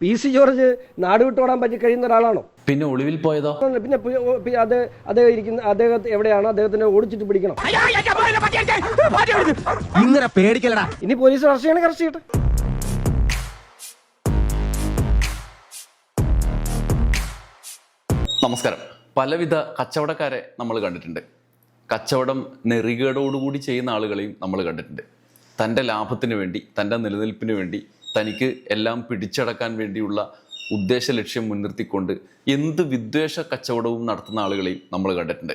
P C George നാട് വിട്ടോടാൻ പറ്റി കഴിയുന്ന ഒരാളാണോ? പിന്നെ ഒളിവിൽ പോയതോ? പിന്നെ അത് അദ്ദേഹം ഇരിക്കുന്ന അദ്ദേഹം എവിടെയാണ്? അദ്ദേഹത്തിന് ഓടിച്ചിട്ട് പിടിക്കണം. ഇങ്ങനെ പേടിക്കലടാ ഇനി പോലീസ് അറസ്റ്റ് ചെയ്യണം അറസ്റ്റ് ചെയ്യട്ടെ. നമസ്കാരം. പലവിധ കച്ചവടക്കാരെ നമ്മൾ കണ്ടിട്ടുണ്ട്. കച്ചവടം നെറികേടോടുകൂടി ചെയ്യുന്ന ആളുകളെയും നമ്മൾ കണ്ടിട്ടുണ്ട്. തന്റെ ലാഭത്തിന് വേണ്ടി തന്റെ നിലനിൽപ്പിന് വേണ്ടി തനിക്ക് എല്ലാം പിടിച്ചടക്കാൻ വേണ്ടിയുള്ള ഉദ്ദേശ ലക്ഷ്യം മുൻനിർത്തിക്കൊണ്ട് എന്ത് വിദ്വേഷ കച്ചവടവും നടത്തുന്ന ആളുകളെയും നമ്മൾ കണ്ടിട്ടുണ്ട്.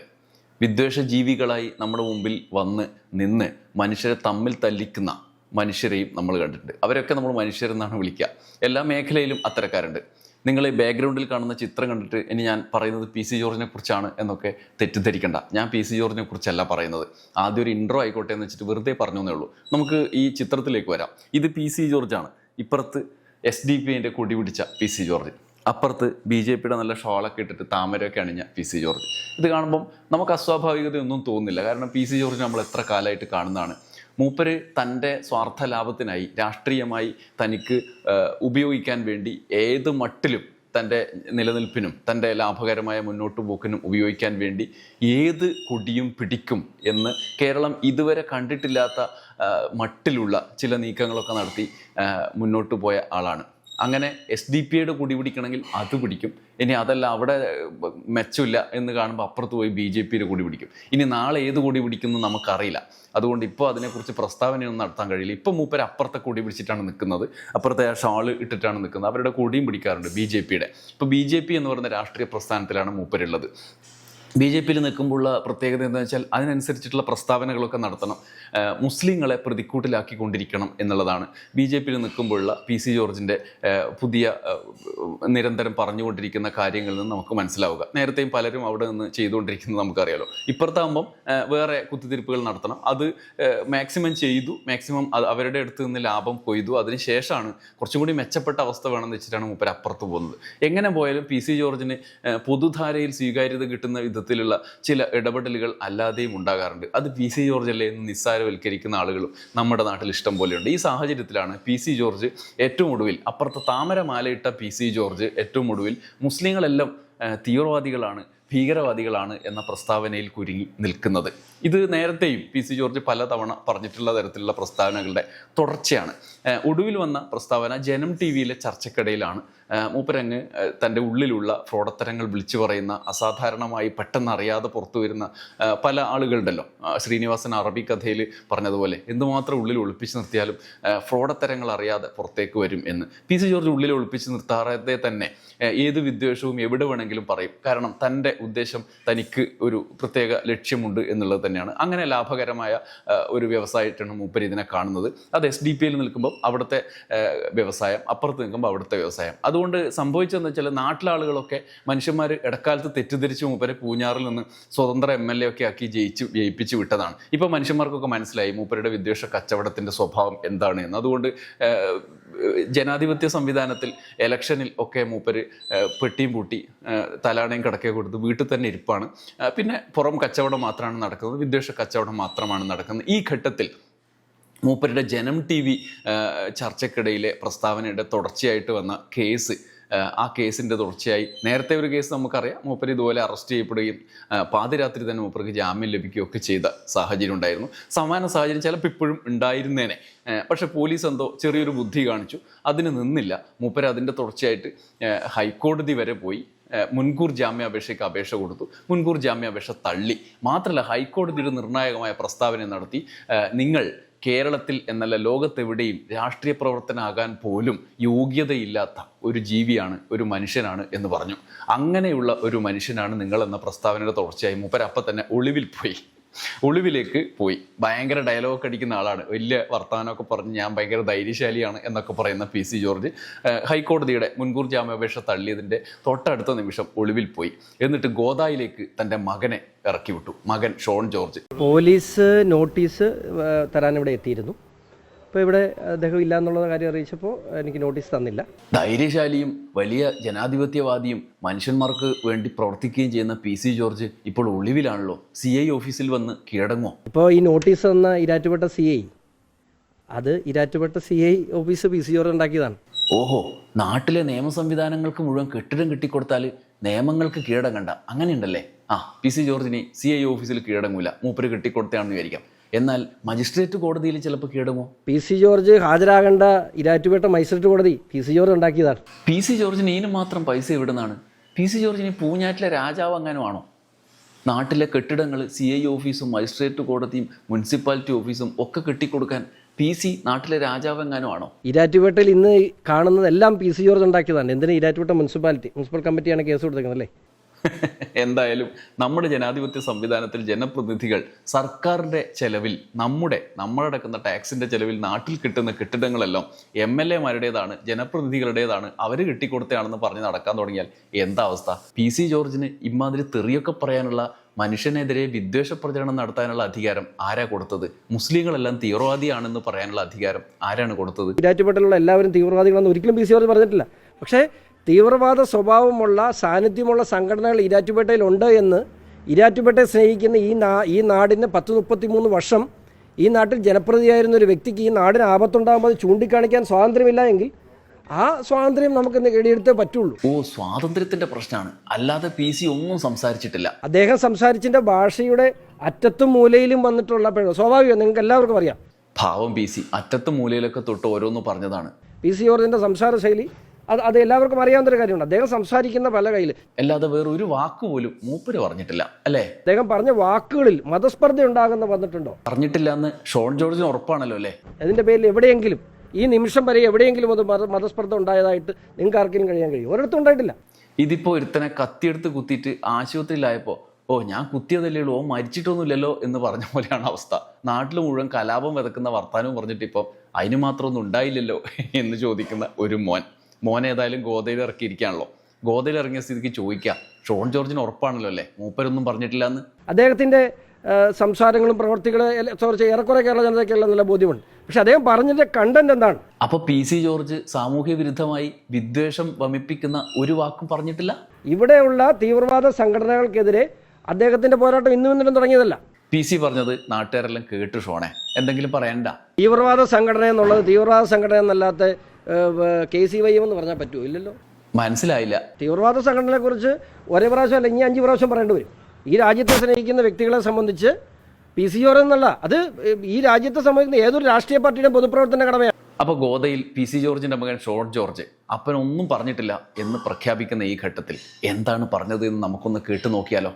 വിദ്വേഷ ജീവികളായി നമ്മുടെ മുമ്പിൽ വന്ന് നിന്ന് മനുഷ്യരെ തമ്മിൽ തല്ലിക്കുന്ന മനുഷ്യരെയും നമ്മൾ കണ്ടിട്ടുണ്ട്. അവരൊക്കെ നമ്മൾ മനുഷ്യരെന്നാണ് വിളിക്കുക. എല്ലാ മേഖലയിലും അത്തരക്കാരുണ്ട്. നിങ്ങൾ ഈ ബാക്ക്ഗ്രൗണ്ടിൽ കാണുന്ന ചിത്രം കണ്ടിട്ട് ഇനി ഞാൻ പറയുന്നത് പി സി ജോർജിനെ കുറിച്ചാണ് എന്നൊക്കെ തെറ്റിദ്ധരിക്കണ്ട. ഞാൻ പി സി ജോർജിനെ കുറിച്ചല്ല പറയുന്നത്. ആദ്യം ഒരു ഇൻട്രോ ആയിക്കോട്ടെ എന്ന് വെച്ചിട്ട് വെറുതെ പറഞ്ഞു എന്നേ ഉള്ളൂ. നമുക്ക് ഈ ചിത്രത്തിലേക്ക് വരാം. ഇത് പി സി ജോർജാണ്. ഇപ്പുറത്ത് എസ് ഡി പി ഐന്റെ കൊടി പിടിച്ച പി സി ജോർജ്. അപ്പുറത്ത് ബി ജെ പിയുടെ നല്ല ഷോളൊക്കെ ഇട്ടിട്ട് താമരയൊക്കെ അണിഞ്ഞ പി സി ജോർജ്. ഇത് കാണുമ്പം നമുക്ക് അസ്വാഭാവികതയൊന്നും തോന്നുന്നില്ല. കാരണം പി സി ജോർജ് നമ്മൾ എത്ര കാലമായിട്ട് കാണുന്നതാണ്. മൂപ്പര് തന്റെ സ്വാർത്ഥ ലാഭത്തിനായി രാഷ്ട്രീയമായി തനിക്ക് ഉപയോഗിക്കാൻ വേണ്ടി ഏത് മട്ടിലും തന്റെ നിലനിൽപ്പിനും തന്റെ ലാഭകരമായ മുന്നോട്ട് പോക്കിനും ഉപയോഗിക്കാൻ വേണ്ടി ഏത് കൊടിയും പിടിക്കും എന്ന് കേരളം ഇതുവരെ കണ്ടിട്ടില്ലാത്ത മട്ടിലുള്ള ചില നീക്കങ്ങളൊക്കെ നടത്തി മുന്നോട്ട് പോയ ആളാണ്. അങ്ങനെ എസ് ഡി പി ഐയുടെ കൊടി പിടിക്കണമെങ്കിൽ അത് പിടിക്കും. ഇനി അതല്ല അവിടെ മെച്ചമില്ല എന്ന് കാണുമ്പോൾ അപ്പുറത്ത് പോയി ബി ജെ പിയുടെ കൊടി പിടിക്കും. ഇനി നാളെ ഏത് കൊടി പിടിക്കുന്നു നമുക്കറിയില്ല. അതുകൊണ്ട് ഇപ്പോൾ അതിനെക്കുറിച്ച് പ്രസ്താവനയൊന്നും നടത്താൻ കഴിയില്ല. ഇപ്പോൾ മൂപ്പര് അപ്പുറത്തെ കൊടി പിടിച്ചിട്ടാണ് നിൽക്കുന്നത്. അപ്പുറത്തെ ഷാൾ ഇട്ടിട്ടാണ് നിൽക്കുന്നത്. അവരുടെ കൊടിയും പിടിക്കാറുണ്ട് ബി ജെ പിയുടെ. ഇപ്പോൾ ബി ജെ പി എന്ന് പറയുന്ന രാഷ്ട്രീയ പ്രസ്ഥാനത്തിലാണ് മൂപ്പരുള്ളത്. ബി ജെ പിയിൽ നിൽക്കുമ്പോഴുള്ള പ്രത്യേകത എന്താ വെച്ചാൽ അതിനനുസരിച്ചിട്ടുള്ള പ്രസ്താവനകളൊക്കെ നടത്തണം. മുസ്ലിങ്ങളെ പ്രതിക്കൂട്ടിലാക്കിക്കൊണ്ടിരിക്കണം എന്നുള്ളതാണ് ബി ജെ പിയിൽ നിൽക്കുമ്പോഴുള്ള പി സി ജോർജിന്റെ പുതിയ നിരന്തരം പറഞ്ഞുകൊണ്ടിരിക്കുന്ന കാര്യങ്ങളിൽ നിന്ന് നമുക്ക് മനസ്സിലാവുക. നേരത്തെയും പലരും അവിടെ നിന്ന് ചെയ്തുകൊണ്ടിരിക്കുന്നത് നമുക്കറിയാലോ. ഇപ്പുറത്താകുമ്പം വേറെ കുത്തിത്തിരിപ്പുകൾ നടത്തണം. അത് മാക്സിമം ചെയ്തു മാക്സിമം അവരുടെ അടുത്ത് നിന്ന് ലാഭം കൊയ്തു. അതിനുശേഷമാണ് കുറച്ചും കൂടി മെച്ചപ്പെട്ട അവസ്ഥ വേണമെന്ന് വെച്ചിട്ടാണ് മൂപ്പർ അപ്പുറത്ത് പോകുന്നത്. എങ്ങനെ പോയാലും പി സി ജോർജിന് പൊതുധാരയിൽ സ്വീകാര്യത കിട്ടുന്ന വിധത്തിലുള്ള ചില ഇടപെടലുകൾ അല്ലാതെയും ഉണ്ടാകാറുണ്ട്. അത് പി സി ജോർജ് അല്ലേ എന്ന് നിസ്സാരവൽക്കരിക്കുന്ന ആളുകളും നമ്മുടെ നാട്ടിൽ ഇഷ്ടം പോലെയുണ്ട്. ഈ സാഹചര്യത്തിലാണ് പി സി ജോർജ് ഏറ്റവും ഒടുവിൽ അപ്പുറത്ത് താമരമാലയിട്ട പി സി ജോർജ് ഏറ്റവും ഒടുവിൽ മുസ്ലിങ്ങളെല്ലാം തീവ്രവാദികളാണ് ഭീകരവാദികളാണ് എന്ന പ്രസ്താവനയിൽ കുരുങ്ങി നിൽക്കുന്നത്. ഇത് നേരത്തെയും പി സി ജോർജ് പലതവണ പറഞ്ഞിട്ടുള്ള തരത്തിലുള്ള പ്രസ്താവനകളുടെ തുടർച്ചയാണ്. ഒടുവിൽ വന്ന പ്രസ്താവന ജനം ടി വിയിലെ ചർച്ചക്കിടയിലാണ്. മൂപ്പരങ്ങ് തന്റെ ഉള്ളിലുള്ള ഫ്രോഡത്തരങ്ങൾ വിളിച്ചു പറയുന്ന അസാധാരണമായി പെട്ടെന്ന് അറിയാതെ പുറത്തു വരുന്ന പല ആളുകളുണ്ടല്ലോ. ശ്രീനിവാസൻ അറബി കഥയിൽ പറഞ്ഞതുപോലെ എന്തുമാത്രം ഉള്ളിൽ ഒളിപ്പിച്ച് നിർത്തിയാലും ഫ്രോഡത്തരങ്ങൾ അറിയാതെ പുറത്തേക്ക് വരും എന്ന്. പി സി ജോർജ് ഉള്ളിൽ ഒളിപ്പിച്ച് നിർത്താതെ തന്നെ ഏത് വിദ്വേഷവും എവിടെ വേണമെങ്കിലും പറയും. കാരണം തന്റെ ഉദ്ദേശം തനിക്ക് ഒരു പ്രത്യേക ലക്ഷ്യമുണ്ട് എന്നുള്ളത് തന്നെയാണ്. അങ്ങനെ ലാഭകരമായ ഒരു വ്യവസായമായിട്ടാണ് മൂപ്പര് ഇതിനെ കാണുന്നത്. അത് എസ് ഡി പി നിൽക്കുമ്പോൾ അവിടുത്തെ വ്യവസായം അപ്പുറത്ത് നിൽക്കുമ്പോൾ അവിടുത്തെ വ്യവസായം. അതുകൊണ്ട് സംഭവിച്ചതെന്ന് വെച്ചാൽ നാട്ടിലാളുകളൊക്കെ മനുഷ്യന്മാർ ഇടക്കാലത്ത് തെറ്റിദ്ധരിച്ച് മൂപ്പരെ പൂഞ്ഞാറിൽ നിന്ന് സ്വതന്ത്ര എം എൽ എ ഒക്കെ ആക്കി ജയിച്ച് ജയിപ്പിച്ച് വിട്ടതാണ്. ഇപ്പോൾ മനുഷ്യന്മാർക്കൊക്കെ മനസ്സിലായി മൂപ്പരുടെ വിദ്വേഷ കച്ചവടത്തിന്റെ സ്വഭാവം എന്താണ് എന്ന്. അതുകൊണ്ട് ജനാധിപത്യ സംവിധാനത്തിൽ ഇലക്ഷനിൽ ഒക്കെ മൂപ്പര് പെട്ടിയും പൂട്ടി തലാണയും കിടക്കെ കൊടുത്ത് വീട്ടിൽ തന്നെ ഇരിപ്പാണ്. പിന്നെ പുറം കച്ചവടം മാത്രമാണ് നടക്കുന്നത്. വിദ്വേഷ കച്ചവടം മാത്രമാണ് നടക്കുന്നത്. ഈ ഘട്ടത്തിൽ മൂപ്പരുടെ ജനം ടി വി ചർച്ചക്കിടയിലെ പ്രസ്താവനയുടെ തുടർച്ചയായിട്ട് വന്ന കേസ് ആ, കേസിന്റെ തുടർച്ചയായി. നേരത്തെ ഒരു കേസ് നമുക്കറിയാം. മൂപ്പർ ഇതുപോലെ അറസ്റ്റ് ചെയ്യപ്പെടുകയും പാതിരാത്രി തന്നെ മൂപ്പർക്ക് ജാമ്യം ലഭിക്കുകയൊക്കെ ചെയ്ത സാഹചര്യം ഉണ്ടായിരുന്നു. സമാന സാഹചര്യം ചിലപ്പോൾ ഇപ്പോഴും ഉണ്ടായിരുന്നേനെ. പക്ഷേ പോലീസ് എന്തോ ചെറിയൊരു ബുദ്ധി കാണിച്ചു. അതിന് നിന്നില്ല. മൂപ്പർ അതിന്റെ തുടർച്ചയായിട്ട് ഹൈക്കോടതി വരെ പോയി മുൻകൂർ ജാമ്യാപേക്ഷയ്ക്ക് അപേക്ഷ കൊടുത്തു. മുൻകൂർ ജാമ്യാപേക്ഷ തള്ളി. മാത്രമല്ല ഹൈക്കോടതിയുടെ നിർണായകമായ പ്രസ്താവന നടത്തി നിങ്ങൾ കേരളത്തിൽ എന്നല്ല ലോകത്തെവിടെയും രാഷ്ട്രീയ പ്രവർത്തനാകാൻ പോലും യോഗ്യതയില്ലാത്ത ഒരു ജീവിയാണ് ഒരു മനുഷ്യനാണ് എന്ന് പറഞ്ഞു. അങ്ങനെയുള്ള ഒരു മനുഷ്യനാണ് നിങ്ങൾ എന്ന പ്രസ്താവനയുടെ തുടർച്ചയായി മൂപ്പരപ്പം തന്നെ ഒളിവിൽ പോയി. ഒളിവിലേക്ക് പോയി. ഭയങ്കര ഡയലോഗ് അടിക്കുന്ന ആളാണ്. വലിയ വർത്തമാനമൊക്കെ പറഞ്ഞ് ഞാൻ ഭയങ്കര ധൈര്യശാലിയാണ് എന്നൊക്കെ പറയുന്ന പി സി ജോർജ്. ഹൈക്കോടതിയുടെ മുൻകൂർ ജാമ്യാപേക്ഷ തള്ളിയതിന്റെ തൊട്ടടുത്ത നിമിഷം ഒളിവിൽ പോയി. എന്നിട്ട് ഗോദായിലേക്ക് തന്റെ മകനെ ഇറക്കി വിട്ടു മകൻ ഷോൺ ജോർജ്. പോലീസ് നോട്ടീസ് തരാൻ ഇവിടെ എത്തിയിരുന്നു. അപ്പോൾ ഇവിടെ അദ്ദേഹം ഇല്ല എന്നുള്ള കാര്യം അറിയിച്ചപ്പോൾ എനിക്ക് നോട്ടീസ് തന്നില്ല. ധൈര്യശാലിയും വലിയ ജനാധിപത്യവാദിയും മനുഷ്യന്മാർക്ക് വേണ്ടി പ്രവർത്തിക്കുകയും ചെയ്യുന്ന പി സി ജോർജ് ഇപ്പോൾ ഒളിവിലാണല്ലോ. സി ഐ ഓഫീസിൽ വന്ന് കീഴടങ്ങുമോ ഇപ്പോൾ ഈ നോട്ടീസ് തന്ന ഇരാറ്റുപെട്ട സി ഐ അത് Erattupetta C I office P C George ഉണ്ടാക്കിയതാണ്. ഓഹോ നാട്ടിലെ നിയമ സംവിധാനങ്ങൾക്ക് മുഴുവൻ കെട്ടിടം കെട്ടിക്കൊടുത്താൽ നിയമങ്ങൾക്ക് കീഴടങ്ങണ്ട. അങ്ങനെയുണ്ടല്ലേ? ആ പി സി ജോർജിന് സി ഐ ഓഫീസിൽ കീഴടങ്ങൂല. മൂപ്പര് കെട്ടിക്കൊടുത്തയാണെന്ന് വിചാരിക്കാം. എന്നാൽ മജിസ്ട്രേറ്റ് കോടതിയിൽ ചിലപ്പോൾ കേടുമോ? പി സി ജോർജ് ഹാജരാകേണ്ട ഇരാറ്റുപേട്ട മജിസ്ട്രേറ്റ് കോടതി പി സി ജോർജ് ഉണ്ടാക്കിയതാണ്. പി സി ജോർജിന് ഇതിന് മാത്രം പൈസ ഇവിടുന്നാണ് പി സി ജോർജിന് പൂഞ്ഞാറ്റിലെ രാജാവ് അങ്ങാനുമാണോ നാട്ടിലെ കെട്ടിടങ്ങൾ സി ഐ ഓഫീസും മജിസ്ട്രേറ്റ് കോടതിയും മുനിസിപ്പാലിറ്റി ഓഫീസും ഒക്കെ കെട്ടിക്കൊടുക്കാൻ പി സി നാട്ടിലെ രാജാവ് എങ്ങാനും ആണോ? ഇരാറ്റുപേട്ടയിൽ ഇന്ന് കാണുന്നതെല്ലാം പി സി ജോർജ് ഉണ്ടാക്കിയതാണ്. എന്തിനാ ഇരാറ്റുപേട്ട മുനിസിപ്പാലിറ്റി മുനിസിപ്പൽ കമ്മിറ്റിയാണ് കേസ് കൊടുത്തേക്കുന്നത് അല്ലേ? എന്തായാലും നമ്മുടെ ജനാധിപത്യ സംവിധാനത്തിൽ ജനപ്രതിനിധികൾ സർക്കാരിന്റെ ചെലവിൽ നമ്മുടെ നമ്മളടക്കുന്ന ടാക്സിന്റെ ചെലവിൽ നാട്ടിൽ കിട്ടുന്ന കെട്ടിടങ്ങളെല്ലാം എം എൽ എമാരുടേതാണ് ജനപ്രതിനിധികളുടേതാണ് അവർ കിട്ടിക്കൊടുത്തതാണെന്ന് പറഞ്ഞ് നടക്കാൻ തുടങ്ങിയാൽ എന്താ അവസ്ഥ? പി സി ജോർജിന് ഇമാതിരി തെറിയൊക്കെ പറയാനുള്ള മനുഷ്യനെതിരെ വിദ്വേഷ പ്രചരണം നടത്താനുള്ള അധികാരം ആരാ കൊടുത്തത്? മുസ്ലിങ്ങളെല്ലാം തീവ്രവാദിയാണെന്ന് പറയാനുള്ള അധികാരം ആരാണ് കൊടുത്തത്? ഇരാറ്റുപേട്ടയിലുള്ള എല്ലാവരും തീവ്രവാദികളെന്ന് ഒരിക്കലും പി സി ജോർജ് പറഞ്ഞിട്ടില്ല. പക്ഷേ തീവ്രവാദ സ്വഭാവമുള്ള സാന്നിധ്യമുള്ള സംഘടനകൾ ഇരാറ്റുപേട്ടയിലുണ്ട് എന്ന് ഇരാറ്റുപേട്ടയെ സ്നേഹിക്കുന്ന ഈ നാ ഈ നാടിന് പത്ത് മുപ്പത്തി മൂന്ന് വർഷം ഈ നാട്ടിൽ ജനപ്രതിയായിരുന്ന ഒരു വ്യക്തിക്ക് ഈ നാടിന് ആപത്തുണ്ടാകുമ്പോൾ ചൂണ്ടിക്കാണിക്കാൻ സ്വാതന്ത്ര്യമില്ല എങ്കിൽ ആ സ്വാതന്ത്ര്യം നമുക്ക് നേടിയെടുത്തേ പറ്റുള്ളൂ. ഓ സ്വാതന്ത്ര്യത്തിന്റെ പ്രശ്നമാണ്. അല്ലാതെ പി സി ഒന്നും സംസാരിച്ചിട്ടില്ല. അദ്ദേഹം സംസാരിച്ചിന്റെ ഭാഷയുടെ അറ്റത്തും മൂലയിലും വന്നിട്ടുള്ള സ്വാഭാവികം നിങ്ങൾക്ക് എല്ലാവർക്കും അറിയാം. ഭാവം പി സി അറ്റത്തും മൂലയിലൊക്കെ തൊട്ട് ഓരോന്ന് പറഞ്ഞതാണ്. പി സി ഓർജിന്റെ സംസാര ശൈലി അത് അത് എല്ലാവർക്കും അറിയാവുന്ന ഒരു കാര്യമുണ്ട്. അദ്ദേഹം സംസാരിക്കുന്ന പല കയ്യിൽ അല്ലാതെ വേറെ ഒരു വാക്ക് പോലും മൂപ്പര് പറഞ്ഞിട്ടില്ല. അല്ലേ? അദ്ദേഹം പറഞ്ഞ വാക്കുകളിൽ മതസ്പർദ്ധ ഉണ്ടാകുന്ന വന്നിട്ടുണ്ടോ? പറഞ്ഞിട്ടില്ല എന്ന് ഷോൺ ജോർജിന് ഉറപ്പാണല്ലോ അല്ലേ? അതിന്റെ പേരിൽ എവിടെയെങ്കിലും ഈ നിമിഷം വരെ എവിടെയെങ്കിലും അത് മത മതസ്പർദ്ധ ഉണ്ടായതായിട്ട് നിങ്ങൾക്ക് ആർക്കെങ്കിലും കഴിയാൻ കഴിയും? ഒരിടത്തും ഉണ്ടായിട്ടില്ല. ഇതിപ്പോ ഒരുത്തനെ കത്തിയെടുത്ത് കുത്തിയിട്ട് ആശുപത്രിയിലായപ്പോ ഓ ഞാൻ കുത്തിയതല്ലേ ഉള്ളൂ. ഓ മരിച്ചിട്ടൊന്നുമില്ലല്ലോ എന്ന് പറഞ്ഞ പോലെയാണ് അവസ്ഥ. നാട്ടിൽ മുഴുവൻ കലാപം വിതക്കുന്ന വർത്താനവും പറഞ്ഞിട്ട് ഇപ്പം അതിന് മാത്രമൊന്നും ഉണ്ടായില്ലല്ലോ എന്ന് ചോദിക്കുന്ന ഒരു മോൻ. മോൻ ഏതായാലും ഗോതയിൽ ഇറക്കിയിരിക്കുകയാണല്ലോ. ഗോതയിൽ ഇറങ്ങിയ സ്ഥിതിക്ക് ചോദിക്കാം. ഷോൺ ജോർജിന് ഉറപ്പാണല്ലോ അല്ലേ? മൂപ്പരൊന്നും പറഞ്ഞിട്ടില്ല എന്ന് അദ്ദേഹത്തിന്റെ സംസാരങ്ങളും പ്രവർത്തികളും ചോർച്ച ഏറെക്കുറെ കേരള ജനതയ്ക്കുള്ള നല്ല ബോധ്യമുണ്ട്. പക്ഷെ അദ്ദേഹം പറഞ്ഞതിന്റെ കണ്ടന്റ് എന്താണ്? അപ്പൊ പി സി ജോർജ് സാമൂഹ്യ വിരുദ്ധമായി വിദ്വേഷം വമിപ്പിക്കുന്ന ഒരു വാക്കും പറഞ്ഞിട്ടില്ല? ഇവിടെയുള്ള തീവ്രവാദ സംഘടനകൾക്കെതിരെ അദ്ദേഹത്തിന്റെ പോരാട്ടം ഇന്നും ഇന്നലും തുടങ്ങിയതല്ല. പി സി പറഞ്ഞത് നാട്ടുകാരെല്ലാം കേട്ടു ഷോണേ. എന്തെങ്കിലും പറയണ്ട. തീവ്രവാദ സംഘടന എന്നുള്ളത് തീവ്രവാദ സംഘടന എന്നല്ലാത്ത കെ സി വൈ എം എന്ന് പറഞ്ഞാൽ പറ്റുമോ ഇല്ലല്ലോ. മനസ്സിലായില്ല. തീവ്രവാദ സംഘടനയെക്കുറിച്ച് ഒരേ പ്രാവശ്യം അല്ല ഇനി അഞ്ച് പ്രാവശ്യം പറയേണ്ടി വരും. ഈ രാജ്യത്തെ സ്നേഹിക്കുന്ന വ്യക്തികളെ സംബന്ധിച്ച് പി സി ഓർ എന്നല്ല അത് ഈ രാജ്യത്തെ സംബന്ധിക്കുന്ന ഏതൊരു രാഷ്ട്രീയ പാർട്ടിയുടെ പൊതുപ്രവർത്തന കടമയാണ്. അപ്പൊ ഗോതയിൽ പി സി ജോർജിന്റെ മകൻ ഷോർട്ട് ജോർജ് അപ്പനൊന്നും പറഞ്ഞിട്ടില്ല എന്ന് പ്രഖ്യാപിക്കുന്ന ഈ ഘട്ടത്തിൽ എന്താണ് പറഞ്ഞത് എന്ന് നമുക്കൊന്ന് കേട്ടു നോക്കിയാലോ?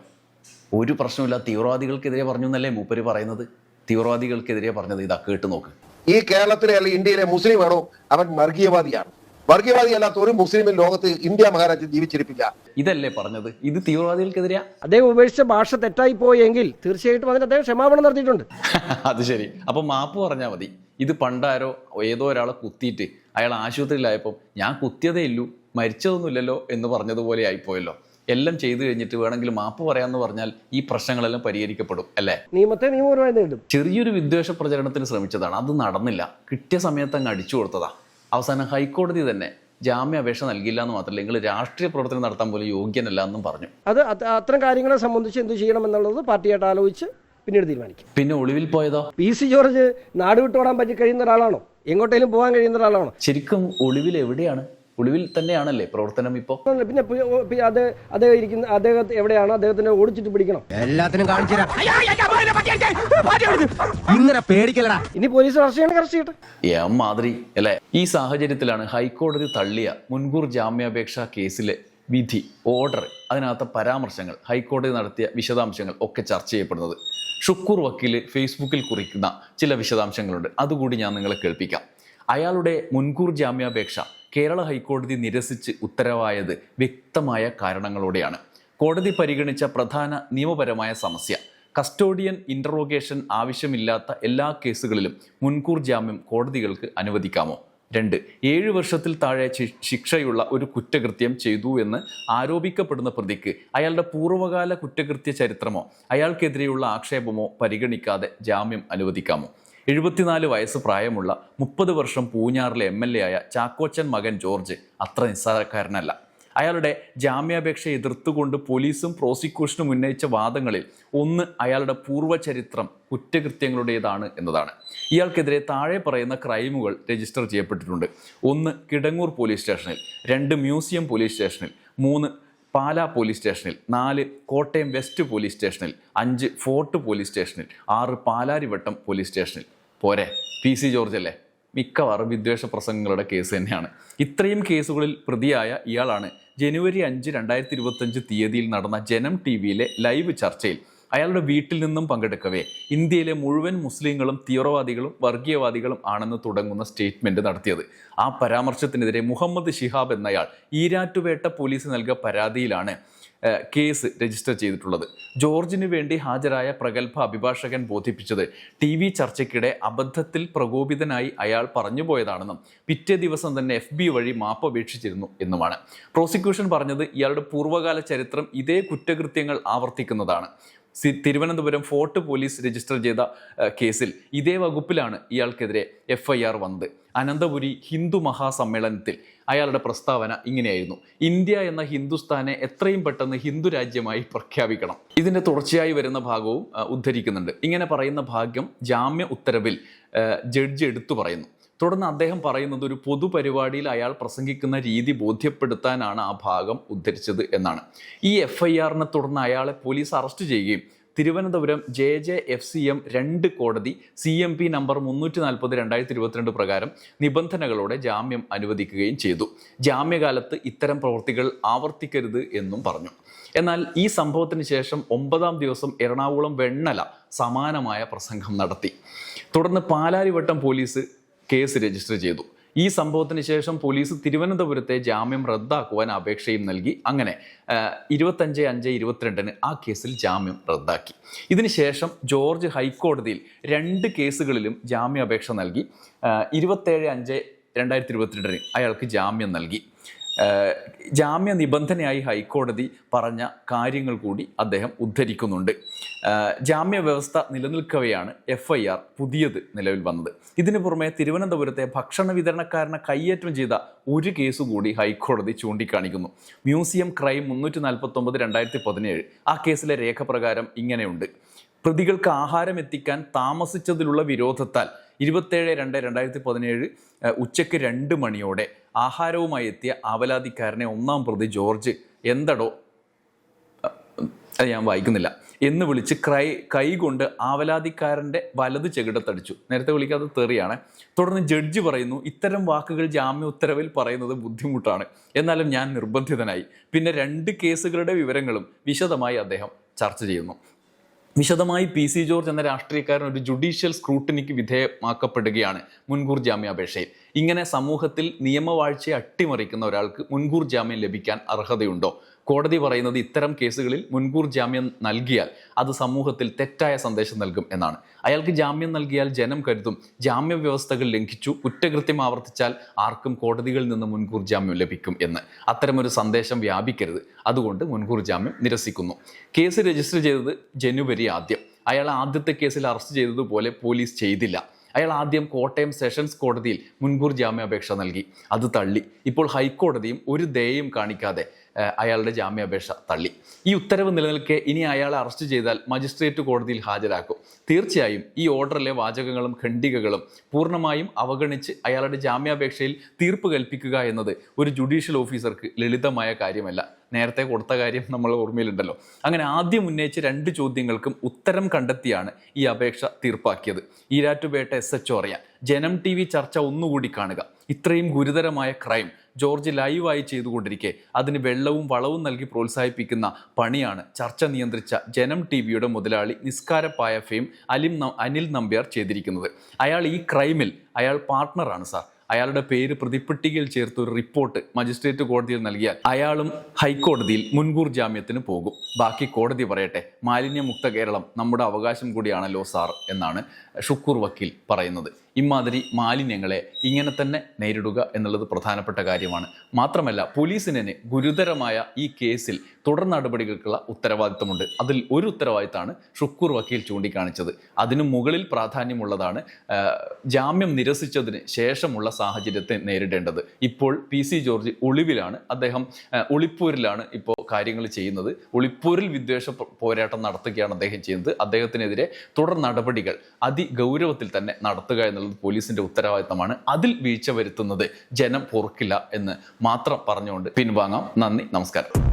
ഒരു പ്രശ്നമില്ല തീവ്രവാദികൾക്കെതിരെ പറഞ്ഞു എന്നല്ലേ മൂപ്പര് പറയുന്നത്? തീവ്രവാദികൾക്കെതിരെ പറഞ്ഞത് ഇതാ കേട്ടു നോക്ക്. ഈ കേരളത്തിലെ അല്ലെങ്കിൽ ഇന്ത്യയിലെ മുസ്ലിമാണോ? അവൻ വർഗീയവാദിയാണ്. വർഗീയവാദി അല്ലാത്ത ഒരു മുസ്ലിമിൽ ലോകത്ത് ഇന്ത്യ മഹാരാജ്യം ജീവിച്ചിരിപ്പില്ല. ഇതല്ലേ പറഞ്ഞത്? ഇത് തീവ്രവാദികൾക്കെതിരെയാ? അദ്ദേഹം ഉപേക്ഷിച്ച ഭാഷ തെറ്റായി പോയെങ്കിൽ തീർച്ചയായിട്ടും അതിന് അദ്ദേഹം ക്ഷമാപണം നടത്തിയിട്ടുണ്ട്. അത് ശരി. അപ്പൊ മാപ്പ് പറഞ്ഞാൽ മതി. ഇത് പണ്ടാരോ ഏതോ ഒരാളെ കുത്തിയിട്ട് അയാൾ ആശുപത്രിയിലായപ്പോൾ ഞാൻ കുത്തിയതേ ഇല്ലൂ. മരിച്ചതൊന്നുമില്ലല്ലോ എന്ന് പറഞ്ഞതുപോലെ ആയിപ്പോയല്ലോ. എല്ലാം ചെയ്തു കഴിഞ്ഞിട്ട് വേണമെങ്കിൽ മാപ്പ് പറയാമെന്ന് പറഞ്ഞാൽ ഈ പ്രശ്നങ്ങളെല്ലാം പരിഹരിക്കപ്പെടും അല്ലേ? നിയമത്തെ നിയമപരമായി നേരിടും. ചെറിയൊരു വിദ്വേഷ പ്രചരണത്തിന് ശ്രമിച്ചതാണ്. അത് നടന്നില്ല. കിട്ടിയ സമയത്ത് അങ്ങ് അടിച്ചു കൊടുത്തതാ. അവസാനം ഹൈക്കോടതി തന്നെ ജാമ്യാപേക്ഷ നൽകില്ല എന്ന് മാത്രമല്ല നിങ്ങൾ രാഷ്ട്രീയ പ്രവർത്തനം നടത്താൻ പോലും യോഗ്യനല്ല എന്നും പറഞ്ഞു. അത് അത് അത്തരം കാര്യങ്ങളെ സംബന്ധിച്ച് എന്ത് ചെയ്യണം എന്നുള്ളത് പാർട്ടിയായിട്ട് ആലോചിച്ച് പിന്നീട് തീരുമാനിക്കും. പിന്നെ ഒളിവിൽ പോയതോ? പി സി ജോർജ് നാട് വിട്ടോടാൻ പറ്റി കഴിയുന്ന ഒരാളാണോ? എങ്ങോട്ടേലും പോകാൻ കഴിയുന്ന ഒരാളാണോ? ശരിക്കും ഒളിവിൽ എവിടെയാണ്? ഒളിവിൽ തന്നെയാണല്ലേ പ്രവർത്തനം ഇപ്പോ? പിന്നെ പി- അത് അദ്ദേഹം ഇരിക്കുന്ന അദ്ദേഹത്തെ എവിടെയാണ്? അദ്ദേഹത്തിനെ ഓടിച്ചിട്ട് പിടിക്കണം? എല്ലാത്തിനും കാണിച്ചു ഇങ്ങനെ പേടിക്കലടാ. ഇനി പോലീസ് അറസ്റ്റ് ചെയ്യണമെങ്കിൽ അറസ്റ്റ് ചെയ്യട്ടെ. എം മാതിരി അല്ലേ? ഈ സാഹചര്യത്തിലാണ് ഹൈക്കോടതി തള്ളിയ മുൻകൂർ ജാമ്യാപേക്ഷ കേസിലെ വിധി ഓർഡർ അതിനകത്തെ പരാമർശങ്ങൾ ഹൈക്കോടതി നടത്തിയ വിശദാംശങ്ങൾ ഒക്കെ ചർച്ച ചെയ്യപ്പെടുന്നത്. ഷുക്കൂർ വക്കീൽ ഫേസ്ബുക്കിൽ കുറിക്കുന്ന ചില വിശദാംശങ്ങളുണ്ട്. അതുകൂടി ഞാൻ നിങ്ങളെ കേൾപ്പിക്കാം. അയാളുടെ മുൻകൂർ ജാമ്യാപേക്ഷ കേരള ഹൈക്കോടതി നിരസിച്ച് ഉത്തരവായത് വ്യക്തമായ കാരണങ്ങളോടെയാണ്. കോടതി പരിഗണിച്ച പ്രധാന നിയമപരമായ സമസ്യ. കസ്റ്റോഡിയൻ ഇന്ററോഗേഷൻ ആവശ്യമില്ലാത്ത എല്ലാ കേസുകളിലും മുൻകൂർ ജാമ്യം കോടതികൾക്ക് അനുവദിക്കാമോ? രണ്ട് ഏഴ് വർഷത്തിൽ താഴെ ശിക്ഷയുള്ള ഒരു കുറ്റകൃത്യം ചെയ്തു എന്ന് ആരോപിക്കപ്പെടുന്ന പ്രതിക്ക് അയാളുടെ പൂർവകാല കുറ്റകൃത്യ ചരിത്രമോ അയാൾക്കെതിരെയുള്ള ആക്ഷേപമോ പരിഗണിക്കാതെ ജാമ്യം അനുവദിക്കാമോ? എഴുപത്തിനാല് വയസ്സ് പ്രായമുള്ള മുപ്പത് വർഷം പൂഞ്ഞാറിലെ എം എൽ എ ആയ ചാക്കോച്ചൻ മകൻ ജോർജ് അത്ര നിസ്സാരക്കാരനല്ല. അയാളുടെ ജാമ്യാപേക്ഷ എതിർത്തുകൊണ്ട് പോലീസും പ്രോസിക്യൂഷനും ഉന്നയിച്ച വാദങ്ങളിൽ ഒന്ന് അയാളുടെ പൂർവചരിത്രം കുറ്റകൃത്യങ്ങളുടേതാണ് എന്നതാണ്. ഇയാൾക്കെതിരെ താഴെ പറയുന്ന ക്രൈമുകൾ രജിസ്റ്റർ ചെയ്യപ്പെട്ടിട്ടുണ്ട്. ഒന്ന് കിടങ്ങൂർ പോലീസ് സ്റ്റേഷനിൽ രണ്ട് മ്യൂസിയം പോലീസ് സ്റ്റേഷനിൽ മൂന്ന് പാലാ പോലീസ് സ്റ്റേഷനിൽ നാല് കോട്ടയം വെസ്റ്റ് പോലീസ് സ്റ്റേഷനിൽ അഞ്ച് ഫോർട്ട് പോലീസ് സ്റ്റേഷനിൽ ആറ് പാലാരിവട്ടം പോലീസ് സ്റ്റേഷനിൽ. പോരെ പി സി ജോർജ് അല്ലേ? മിക്കവാറും വിദ്വേഷ പ്രസംഗങ്ങളുടെ കേസ് തന്നെയാണ്. ഇത്രയും കേസുകളിൽ പ്രതിയായ ഇയാളാണ് ജനുവരി അഞ്ച് രണ്ടായിരത്തി ഇരുപത്തഞ്ച് തീയതിയിൽ നടന്ന ജനം ടി വിയിലെ ലൈവ് ചർച്ചയിൽ. അയാളുടെ വീട്ടിൽ നിന്നും പങ്കെടുക്കവേ. ഇന്ത്യയിലെ മുഴുവൻ മുസ്ലിങ്ങളും തീവ്രവാദികളും വർഗീയവാദികളും ആണെന്ന് തുടങ്ങുന്ന സ്റ്റേറ്റ്മെന്റ് നടത്തിയത്. ആ പരാമർശത്തിനെതിരെ മുഹമ്മദ് ഷിഹാബ് എന്നയാൾ ഈരാറ്റുപേട്ട പോലീസ് നൽകിയ പരാതിയിലാണ് കേസ് രജിസ്റ്റർ ചെയ്തിട്ടുള്ളത്. ജോർജിന് വേണ്ടി ഹാജരായ പ്രഗത്ഭ അഭിഭാഷകൻ ബോധിപ്പിച്ചത് ടി വി ചർച്ചയ്ക്കിടെ അബദ്ധത്തിൽ പ്രകോപിതനായി അയാൾ പറഞ്ഞുപോയതാണെന്നും പിറ്റേ ദിവസം തന്നെ എഫ് ബി വഴി മാപ്പ് അപേക്ഷിച്ചിരുന്നു എന്നുമാണ്. പ്രോസിക്യൂഷൻ പറഞ്ഞത് ഇയാളുടെ പൂർവകാല ചരിത്രം ഇതേ കുറ്റകൃത്യങ്ങൾ ആവർത്തിക്കുന്നതാണ്. തിരുവനന്തപുരം ഫോർട്ട് പോലീസ് രജിസ്റ്റർ ചെയ്ത കേസിൽ ഇതേ വകുപ്പിലാണ് ഇയാൾക്കെതിരെ എഫ് ഐ ആർ വന്നത്. അനന്തപുരി ഹിന്ദു മഹാസമ്മേളനത്തിൽ അയാളുടെ പ്രസ്താവന ഇങ്ങനെയായിരുന്നു. ഇന്ത്യ എന്ന ഹിന്ദുസ്ഥാനെ എത്രയും പെട്ടെന്ന് ഹിന്ദു രാജ്യമായി പ്രഖ്യാപിക്കണം. ഇതിന്റെ തുടർച്ചയായി വരുന്ന ഭാഗവും ഉദ്ധരിക്കുന്നുണ്ട്. ഇങ്ങനെ പറയുന്ന ഭാഗ്യം ജാമ്യ ഉത്തരവിൽ ജഡ്ജ് എടുത്തു പറയുന്നു. തുടർന്ന് അദ്ദേഹം പറയുന്നത് ഒരു പൊതുപരിപാടിയിൽ അയാൾ പ്രസംഗിക്കുന്ന രീതി ബോധ്യപ്പെടുത്താനാണ് ആ ഭാഗം ഉദ്ധരിച്ചത് എന്നാണ്. ഈ എഫ് ഐ ആറിനെ തുടർന്ന് അയാളെ പോലീസ് അറസ്റ്റ് ചെയ്യുകയും Thiruvananthapuram J J F C M രണ്ട് കോടതി സി എം പി നമ്പർ മുന്നൂറ്റി നാൽപ്പത് രണ്ടായിരത്തി ഇരുപത്തിരണ്ട് പ്രകാരം നിബന്ധനകളോടെ ജാമ്യം അനുവദിക്കുകയും ചെയ്തു. ജാമ്യകാലത്ത് ഇത്തരം പ്രവൃത്തികൾ ആവർത്തിക്കരുത് എന്നും പറഞ്ഞു. എന്നാൽ ഈ സംഭവത്തിന് ശേഷം ഒമ്പതാം ദിവസം എറണാകുളം വെണ്ണല സമാനമായ പ്രസംഗം നടത്തി. തുടർന്ന് പാലാരിവട്ടം പോലീസ് കേസ് രജിസ്റ്റർ ചെയ്തു. ഈ സംഭവത്തിന് ശേഷം പോലീസ് തിരുവനന്തപുരത്തെ ജാമ്യം റദ്ദാക്കുവാൻ അപേക്ഷയും നൽകി. അങ്ങനെ ഇരുപത്തഞ്ച് അഞ്ച് ഇരുപത്തിരണ്ടിന് ആ കേസിൽ ജാമ്യം റദ്ദാക്കി. ഇതിനുശേഷം ജോർജ് ഹൈക്കോടതിയിൽ രണ്ട് കേസുകളിലും ജാമ്യാപേക്ഷ നൽകി. ഇരുപത്തേഴ് അഞ്ച് രണ്ടായിരത്തി ഇരുപത്തിരണ്ടിന് അയാൾക്ക് ജാമ്യം നൽകി. ജാമ്യ നിബന്ധനയായി ഹൈക്കോടതി പറഞ്ഞ കാര്യങ്ങൾ കൂടി അദ്ദേഹം ഉദ്ധരിക്കുന്നുണ്ട്. ജാമ്യ വ്യവസ്ഥ നിലനിൽക്കവെയാണ് എഫ് ഐ ആർ പുതിയത് നിലവിൽ വന്നത്. ഇതിനു പുറമെ തിരുവനന്തപുരത്തെ ഭക്ഷണ വിതരണക്കാരനെ കയ്യേറ്റം ചെയ്ത ഒരു കേസ് കൂടി ഹൈക്കോടതി ചൂണ്ടിക്കാണിക്കുന്നു. മ്യൂസിയം ക്രൈം മുന്നൂറ്റി നാൽപ്പത്തി ഒമ്പത് രണ്ടായിരത്തി പതിനേഴ് ആ കേസിലെ രേഖ പ്രകാരം ഇങ്ങനെയുണ്ട്. പ്രതികൾക്ക് ആഹാരം എത്തിക്കാൻ താമസിച്ചതിലുള്ള വിരോധത്താൽ ഇരുപത്തേഴ് രണ്ട് രണ്ടായിരത്തി പതിനേഴ് ഉച്ചയ്ക്ക് രണ്ട് മണിയോടെ ആഹാരവുമായി എത്തിയ ആവലാതിക്കാരനെ ഒന്നാം പ്രതി ജോർജ് എന്തടോ അത് ഞാൻ വായിക്കുന്നില്ല എന്ന് വിളിച്ച് ക്രൈ കൈകൊണ്ട് ആവലാതിക്കാരന്റെ വലത് ചെകിടത്തടിച്ചു. നേരത്തെ വിളിക്കാതെ തെറിയാണ്. തുടർന്ന് ജഡ്ജ് പറയുന്നു ഇത്തരം വാക്കുകൾ ജാമ്യ ഉത്തരവിൽ പറയുന്നത് ബുദ്ധിമുട്ടാണ്. എന്നാലും ഞാൻ നിർബന്ധിതനായി. പിന്നെ രണ്ട് കേസുകളുടെ വിവരങ്ങളും വിശദമായി അദ്ദേഹം ചർച്ച ചെയ്യുന്നു. വിശദമായി പി സി ജോർജ് എന്ന രാഷ്ട്രീയക്കാരൻ ഒരു ജുഡീഷ്യൽ സ്ക്രൂട്ടിനിക്ക് വിധേയമാക്കപ്പെടുകയാണ് മുൻകൂർ ജാമ്യാപേക്ഷയിൽ. ഇങ്ങനെ സമൂഹത്തിൽ നിയമവാഴ്ചയെ അട്ടിമറിക്കുന്ന ഒരാൾക്ക് മുൻകൂർ ജാമ്യം ലഭിക്കാൻ അർഹതയുണ്ടോ? കോടതി പറയുന്നത് ഇത്തരം കേസുകളിൽ മുൻകൂർ ജാമ്യം നൽകിയാൽ അത് സമൂഹത്തിൽ തെറ്റായ സന്ദേശം നൽകും എന്നാണ്. അയാൾക്ക് ജാമ്യം നൽകിയാൽ ജനം കരുതും. ജാമ്യ വ്യവസ്ഥകൾ ലംഘിച്ചു കുറ്റകൃത്യം ആവർത്തിച്ചാൽ ആർക്കും കോടതികളിൽ നിന്ന് മുൻകൂർ ജാമ്യം ലഭിക്കും എന്ന്. അത്തരമൊരു സന്ദേശം വ്യാപിക്കരുത്. അതുകൊണ്ട് മുൻകൂർ ജാമ്യം നിരസിക്കുന്നു. കേസ് രജിസ്റ്റർ ചെയ്തത് ജനുവരി ആദ്യം. അയാൾ ആദ്യത്തെ കേസിൽ അറസ്റ്റ് ചെയ്തതുപോലെ പോലീസ് ചെയ്തില്ല. അയാൾ ആദ്യം കോട്ടയം സെഷൻസ് കോടതിയിൽ മുൻകൂർ ജാമ്യാപേക്ഷ നൽകി. അത് തള്ളി. ഇപ്പോൾ ഹൈക്കോടതിയും ഒരു ദയയും കാണിക്കാതെ അയാളുടെ ജാമ്യാപേക്ഷ തള്ളി. ഈ ഉത്തരവ് നിലനിൽക്കെ ഇനി അയാളെ അറസ്റ്റ് ചെയ്താൽ മജിസ്ട്രേറ്റ് കോടതിയിൽ ഹാജരാക്കും. തീർച്ചയായും ഈ ഓർഡറിലെ വാചകങ്ങളും ഖണ്ഡികകളും പൂർണമായും അവഗണിച്ച് അയാളുടെ ജാമ്യാപേക്ഷയിൽ തീർപ്പ് കൽപ്പിക്കുക എന്നത് ഒരു ജുഡീഷ്യൽ ഓഫീസർക്ക് ലളിതമായ കാര്യമല്ല. നേരത്തെ കൊടുത്ത കാര്യം നമ്മൾ ഓർമ്മയിലുണ്ടല്ലോ. അങ്ങനെ ആദ്യം ഉന്നയിച്ച രണ്ട് ചോദ്യങ്ങൾക്കും ഉത്തരം കണ്ടെത്തിയാണ് ഈ അപേക്ഷ തീർപ്പാക്കിയത്. ഈരാറ്റുപേട്ട എസ് എച്ച് അറിയാൻ ജനം ടി വി ചർച്ച ഒന്നുകൂടി കാണുക. ഇത്രയും ഗുരുതരമായ ക്രൈം ജോർജ് ലൈവായി ചെയ്തുകൊണ്ടിരിക്കെ. അതിന് വെള്ളവും വളവും നൽകി പ്രോത്സാഹിപ്പിക്കുന്ന പണിയാണ് ചർച്ച നിയന്ത്രിച്ച ജനം ടി വിയുടെ മുതലാളി നിസ്കാരപ്പായ ഫെയിം അലിം അനിൽ നമ്പ്യാർ ചെയ്തിരിക്കുന്നത്. അയാൾ ഈ ക്രൈമിൽ അയാൾ പാർട്ട്ണറാണ് സാർ. അയാളുടെ പേര് പ്രതിപ്പട്ടികയിൽ ചേർത്ത് ഒരു റിപ്പോർട്ട് മജിസ്ട്രേറ്റ് കോടതിയിൽ നൽകിയാൽ അയാളും ഹൈക്കോടതിയിൽ മുൻകൂർ ജാമ്യത്തിന് പോകും. ബാക്കി കോടതി പറയട്ടെ മാലിന്യമുക്ത കേരളം നമ്മുടെ അവകാശം കൂടിയാണല്ലോ സാർ എന്നാണ് ഷുക്കൂർ വക്കീൽ പറയുന്നത്. ഇമാതിരി മാലിന്യങ്ങളെ ഇങ്ങനെ തന്നെ നേരിടുക എന്നുള്ളത് പ്രധാനപ്പെട്ട കാര്യമാണ്. മാത്രമല്ല പോലീസിനെ ഗുരുതരമായ ഈ കേസിൽ തുടർ നടപടികൾക്കുള്ള ഉത്തരവാദിത്തമുണ്ട് അതിൽ ഒരു ഉത്തരവാദിത്തമാണ് ഷുക്കൂർ വക്കീൽ ചൂണ്ടിക്കാണിച്ചത്. അതിനു മുകളിൽ പ്രാധാന്യമുള്ളതാണ് ജാമ്യം നിരസിച്ചതിന് ശേഷമുള്ള സാഹചര്യത്തെ നേരിടേണ്ടത്. ഇപ്പോൾ പി സി ജോർജ് ഒളിവിലാണ്. അദ്ദേഹം ഒളിപ്പൂരിലാണ് ഇപ്പോൾ കാര്യങ്ങൾ ചെയ്യുന്നത് ഒളിപ്പൂരിൽ വിദ്വേഷ പോരാട്ടം നടത്തുകയാണ് അദ്ദേഹം ചെയ്യുന്നത്. അദ്ദേഹത്തിനെതിരെ തുടർ നടപടികൾ അതിഗൗരവത്തിൽ തന്നെ നടത്തുക എന്നുള്ളത് പോലീസിന്റെ ഉത്തരവാദിത്തമാണ്. അതിൽ വീഴ്ച വരുത്തുന്നത് ജനം പൊറുക്കില്ല എന്ന് മാത്രം പറഞ്ഞുകൊണ്ട് പിൻവാങ്ങാം. നന്ദി നമസ്കാരം.